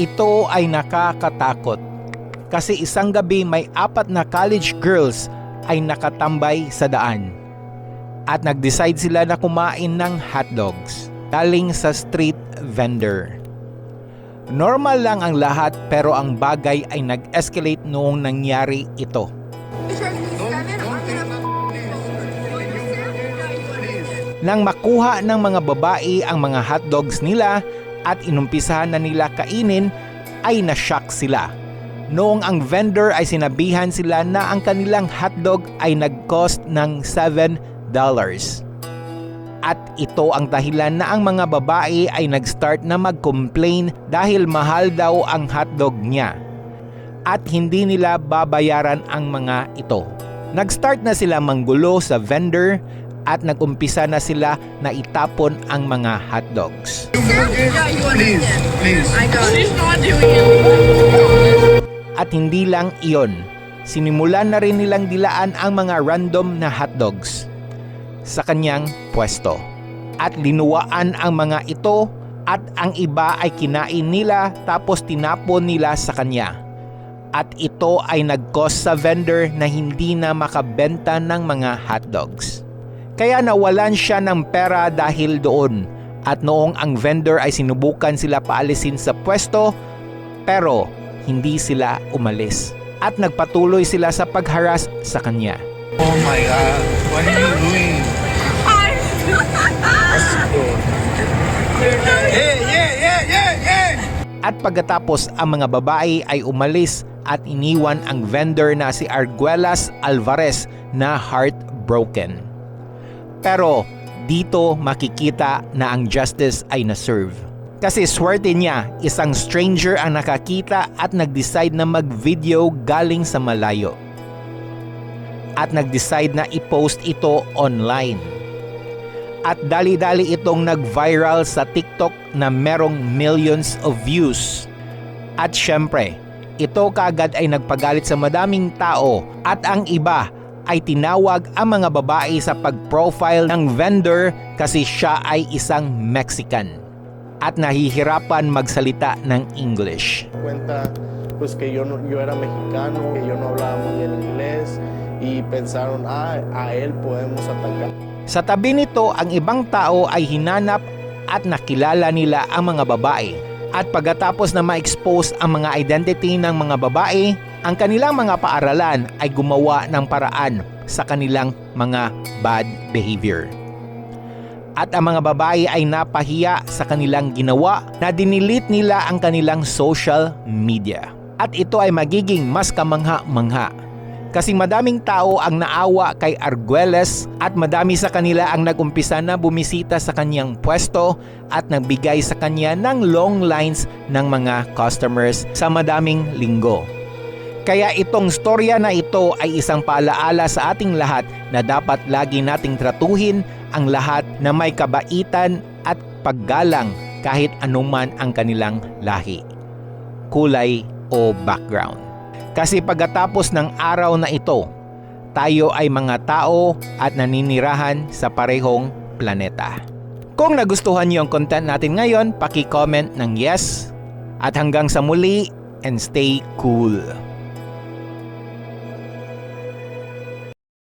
Ito ay nakakatakot kasi isang gabi may apat na college girls ay nakatambay sa daan. At nag-decide sila na kumain ng hotdogs galing sa street vendor. Normal lang ang lahat pero ang bagay ay nag-escalate noong nangyari ito. Nang makuha ng mga babae ang mga hotdogs nila at inumpisahan na nila kainin, ay na-shock sila. Noong ang vendor ay sinabihan sila na ang kanilang hotdog ay nag-cost ng $7. At ito ang dahilan na ang mga babae ay nag-start na mag-complain dahil mahal daw ang hotdog niya. At hindi nila babayaran ang mga ito. Nag-start na sila manggulo sa vendor at nagumpisa na sila na itapon ang mga hotdogs. Please. At hindi lang iyon, sinimulan na rin nilang dilaan ang mga random na hotdogs sa kanyang pwesto. At linuwaan ang mga ito at ang iba ay kinain nila tapos tinapon nila sa kanya. At ito ay nag-cause sa vendor na hindi na makabenta ng mga hotdogs. Kaya nawalan siya ng pera dahil doon. At noong ang vendor ay sinubukan sila paalisin sa pwesto, pero hindi sila umalis. At nagpatuloy sila sa pagharas sa kanya. Oh my God. What are you doing? Hey, yeah, yeah, yeah, yeah. At pagkatapos ang mga babae ay umalis at iniwan ang vendor na si Arguelas Alvarez na heartbroken. Pero dito makikita na ang justice ay na-serve. Kasi swerte niya, isang stranger ang nakakita at nag-decide na mag-video galing sa malayo. At nag-decide na i-post ito online. At dali-dali itong nag-viral sa TikTok na merong millions of views. At syempre, ito kagad ay nagpagalit sa madaming tao at ang iba ay tinawag ang mga babae sa pag-profile ng vendor kasi siya ay isang Mexican at nahihirapan magsalita ng English. cuenta pues que yo no, yo era mexicano, que yo no hablaba muy bien inglés y pensaron, ah, a él podemos atacar. Sa tabi nito, ang ibang tao ay hinanap at nakilala nila ang mga babae. At pagkatapos na ma-expose ang mga identity ng mga babae, ang kanilang mga paaralan ay gumawa ng paraan sa kanilang mga bad behavior. At ang mga babae ay napahiya sa kanilang ginawa na dinilit nila ang kanilang social media. At ito ay magiging mas kamangha-mangha kasi madaming tao ang naawa kay Arguelles at madami sa kanila ang nagumpisa na bumisita sa kanyang pwesto at nagbigay sa kanya ng long lines ng mga customers sa madaming linggo. Kaya itong storya na ito ay isang paalaala sa ating lahat na dapat lagi nating tratuhin ang lahat na may kabaitan at paggalang kahit anuman ang kanilang lahi, kulay o background. Kasi pagkatapos ng araw na ito, tayo ay mga tao at naninirahan sa parehong planeta. Kung nagustuhan niyo ang content natin ngayon, paki-comment ng yes. At hanggang sa muli and stay cool.